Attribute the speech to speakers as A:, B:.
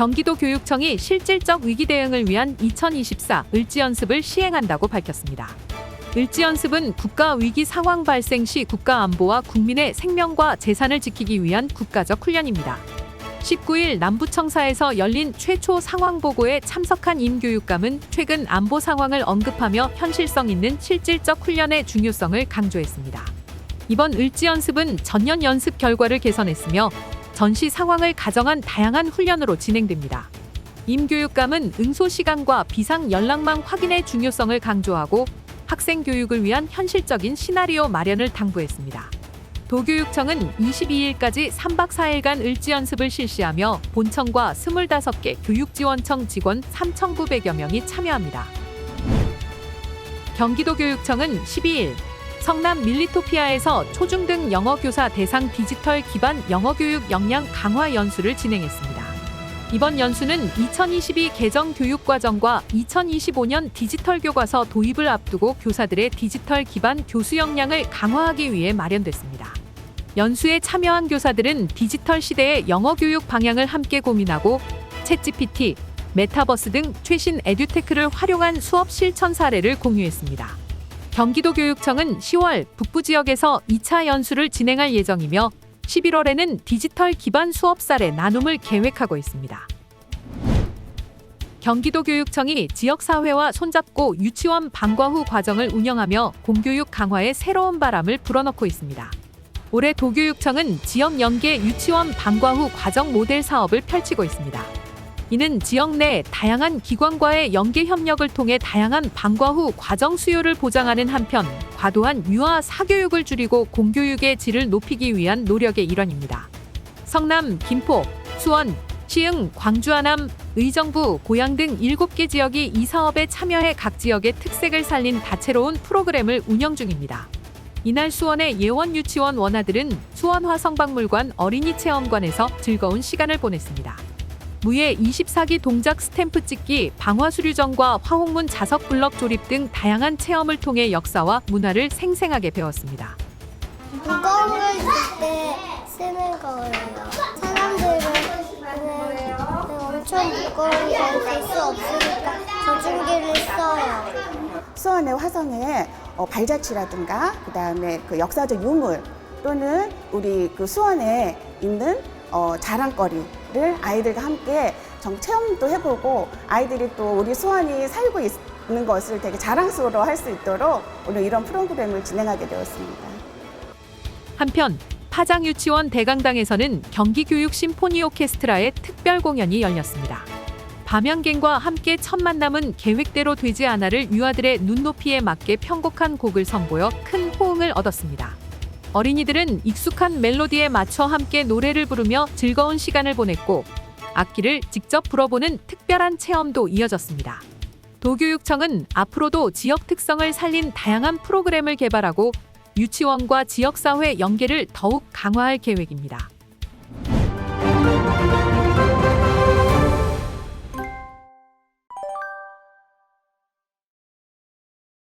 A: 경기도 교육청이 실질적 위기 대응을 위한 2024 을지 연습을 시행한다고 밝혔습니다. 을지 연습은 국가 위기 상황 발생 시 국가 안보와 국민의 생명과 재산을 지키기 위한 국가적 훈련입니다. 19일 남부청사에서 열린 최초 상황 보고에 참석한 임 교육감은 최근 안보 상황을 언급하며 현실성 있는 실질적 훈련의 중요성을 강조했습니다. 이번 을지 연습은 전년 연습 결과를 개선했으며 전시 상황을 가정한 다양한 훈련으로 진행됩니다. 임 교육감은 응소 시간과 비상 연락망 확인의 중요성을 강조하고 학생 교육을 위한 현실적인 시나리오 마련을 당부했습니다. 도교육청은 22일까지 3박 4일간 을지 연습을 실시하며 본청과 25개 교육지원청 직원 3,900여 명이 참여합니다. 경기도교육청은 12일 성남 밀리토피아에서 초중등 영어교사 대상 디지털 기반 영어교육 역량 강화 연수를 진행했습니다. 이번 연수는 2022 개정 교육과정과 2025년 디지털 교과서 도입을 앞두고 교사들의 디지털 기반 교수 역량을 강화하기 위해 마련됐습니다. 연수에 참여한 교사들은 디지털 시대의 영어 교육 방향을 함께 고민하고 챗GPT, 메타버스 등 최신 에듀테크를 활용한 수업 실천 사례를 공유했습니다. 경기도교육청은 10월 북부 지역에서 2차 연수를 진행할 예정이며 11월에는 디지털 기반 수업 사례 나눔을 계획하고 있습니다. 경기도교육청이 지역사회와 손잡고 유치원 방과 후 과정을 운영하며 공교육 강화에 새로운 바람을 불어넣고 있습니다. 올해 도교육청은 지역 연계 유치원 방과 후 과정 모델 사업을 펼치고 있습니다. 이는 지역 내 다양한 기관과의 연계 협력을 통해 다양한 방과 후 과정 수요를 보장하는 한편 과도한 유아 사교육을 줄이고 공교육의 질을 높이기 위한 노력의 일환입니다. 성남, 김포, 수원, 시흥, 광주 하남, 의정부, 고양 등 7개 지역이 이 사업에 참여해 각 지역의 특색을 살린 다채로운 프로그램을 운영 중입니다. 이날 수원의 예원 유치원 원아들은 수원 화성박물관 어린이 체험관에서 즐거운 시간을 보냈습니다. 무예 24기 동작 스탬프 찍기, 방화수류전과 화홍문 자석 블럭 조립 등 다양한 체험을 통해 역사와 문화를 생생하게 배웠습니다.
B: 무거운 걸 들 때 쓰는 거예요. 사람들은 네, 엄청 무거운 걸들수 없으니까 조준기를 써요.
C: 수원의 화성의 어, 발자취라든가 그다음에 그 역사적 유물 또는 우리 그 수원에 있는 어, 자랑거리 를 아이들과 함께 정 체험도 해보고 아이들이 또 우리 수원이 살고 있는 것을 되게 자랑스러워 할 수 있도록 오늘 이런 프로그램을 진행하게 되었습니다.
A: 한편 파장 유치원 대강당에서는 경기교육 심포니 오케스트라의 특별 공연이 열렸습니다. 밤양갱과 함께 첫 만남은 계획대로 되지 않아를 유아들의 눈높이에 맞게 편곡한 곡을 선보여 큰 호응을 얻었습니다. 어린이들은 익숙한 멜로디에 맞춰 함께 노래를 부르며 즐거운 시간을 보냈고 악기를 직접 불어보는 특별한 체험도 이어졌습니다. 도교육청은 앞으로도 지역 특성을 살린 다양한 프로그램을 개발하고 유치원과 지역사회 연계를 더욱 강화할 계획입니다.